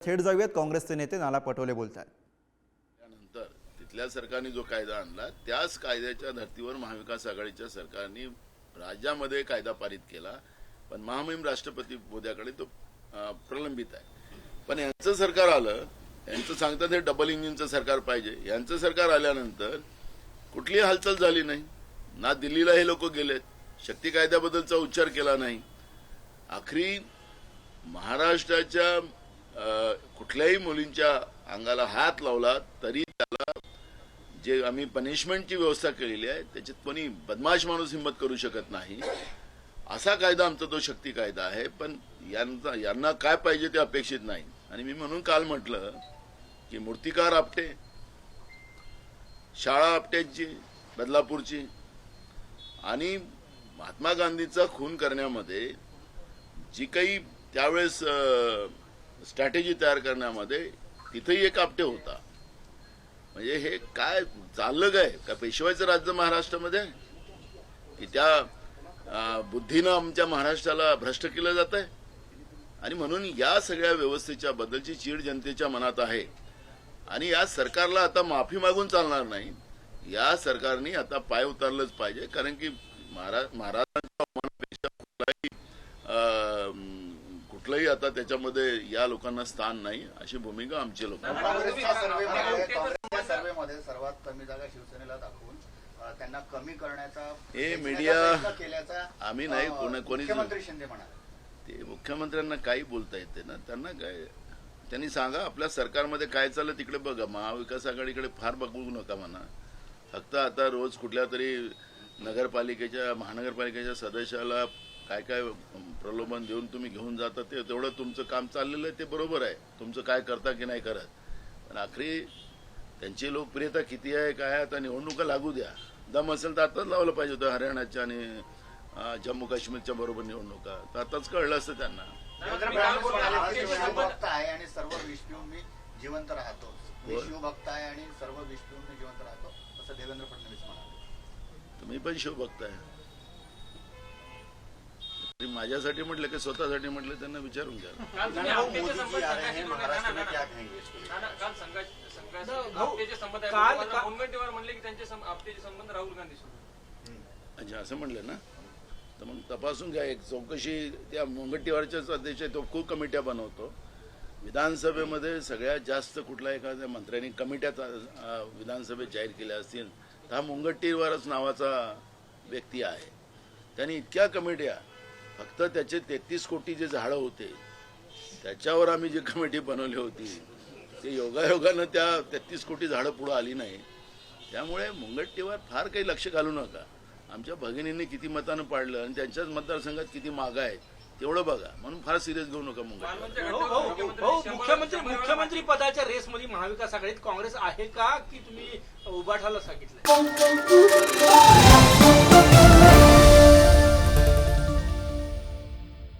थेट जाऊयात. काँग्रेसचे नेते नाना पटोले बोलतात. त्यानंतर तिथल्या सरकारने जो कायदा आणला त्याच कायद्याच्या धर्तीवर महाविकास आघाडीच्या सरकारने राज्यामध्ये कायदा पारित केला. पण महामहिम राष्ट्रपती मोद्याकडे तो प्रलंबित आहे. पण यांचं सरकार आलं यांचं सांगतात हे डबल इंजिनचं सरकार पाहिजे. यांचं सरकार आल्यानंतर कुठली हालचाल झाली नाही. ना दिल्लीला हे लोक गेलेत. शक्ती कायद्याबद्दलचा उच्चार केला नाही. आखरी महाराष्ट्राच्या कुठल्याही मुलींच्या अंगाला हात लावला तरी त्याला जे आम्ही पनिशमेंटची व्यवस्था केलेली आहे त्याच्यात कोणी बदमाश माणूस हिंमत करू शकत नाही. असा कायदा आमचा तो शक्ती कायदा आहे पण यांचा यांना काय पाहिजे ते अपेक्षित नाही. आणि मी म्हणून काल म्हटलं की मूर्तिकार आपटे शाळा आपट्यांची बदलापूरची आणि महात्मा गांधीचा खून करण्यामध्ये जी काही त्यावेळेस स्ट्रॅटेजी तयार करण्यामध्ये तिथेही एक आपटे होता. म्हणजे हे काय चाललं काय का पेशवायचं राज्य महाराष्ट्रामध्ये? आहे? की त्या बुद्धीनं आमच्या महाराष्ट्राला भ्रष्ट केलं जात आहे आणि म्हणून या सगळ्या व्यवस्थेच्या बद्दलची चीड जनतेच्या मनात आहे. आणि या सरकारला आता माफी मागून चालणार नाही. या सरकारने आता पाय उतारलंच पाहिजे. कारण की महाराज महाराजांच्या आता त्याच्यामध्ये या लोकांना स्थान नाही अशी भूमिका आमची लोक सर्व्हेमध्ये सर्वात कमी जागा शिवसेनेला दाखवून त्यांना कमी करण्याचा हे मीडिया- आम्ही नाही, कोणी- शिंदे म्हणाले. ते मुख्यमंत्र्यांना काही बोलता येते ना त्यांना काय त्यांनी सांगा आपल्या सरकारमध्ये काय चाललं तिकडे बघा महाविकास आघाडीकडे फार बघू नका म्हणा. फक्त आता रोज कुठल्या तरी नगरपालिकेच्या महानगरपालिकेच्या सदस्याला काय काय प्रलोभन देऊन तुम्ही घेऊन जाता ते तेवढं तुमचं काम चाललेलं आहे ते बरोबर आहे. तुमचं काय करता की नाही करत. पण आखरी त्यांची लोकप्रियता किती आहे काय आहे, आता निवडणुका लागू द्या. दम असेल तर आताच लावलं पाहिजे होतं हरियाणाच्या आणि जम्मू काश्मीरच्या बरोबर निवडणुका. तर आताच कळलं असतं त्यांना. शिवभक्त आहे. आणि सर्व विष पिऊन मी जिवंत राहतो. शिवभक्त आहे आणि सर्व विष पिऊन मी जिवंत राहतो असं देवेंद्र फडणवीस म्हणाले. तुम्ही पण शिव बघताय तरी माझ्यासाठी म्हटलं की स्वतःसाठी म्हटलं त्यांना विचारून घ्या. हैं अच्छा असं म्हणलं ना? तर मग तपासून घ्या एक चौकशी त्या मुंगटीवारच्याच अध्यक्ष तो खूप कमिट्या बनवतो. विधानसभेमध्ये सगळ्यात जास्त कुठल्या एखाद्या मंत्र्यांनी कमिट्या विधानसभेत जाहीर केल्या असतील तर हा मुंगटीवारच नावाचा व्यक्ती आहे. त्यांनी इतक्या कमिट्या फक्त त्याचे तेहतीस कोटी जे झाडं होते त्याच्यावर आम्ही जी कमिटी बनवली होती ते योगायोगानं त्या तेहतीस कोटी झाडं पुढं आली नाही. त्यामुळे मुंगट्टीवर फार काही लक्ष घालू नका. आमच्या भगिनींनी किती मतानं पाडलं आणि त्यांच्याच मतदारसंघात किती मागा आहेत तेवढं बघा. म्हणून फार सिरियस घेऊ नका मुंगट्टीवर. हो, हो, हो, मुख्यमंत्री मुख्यमंत्री पदाच्या रेसमध्ये महाविकास आघाडीत काँग्रेस आहे का की तुम्ही उभाठाला सांगितलं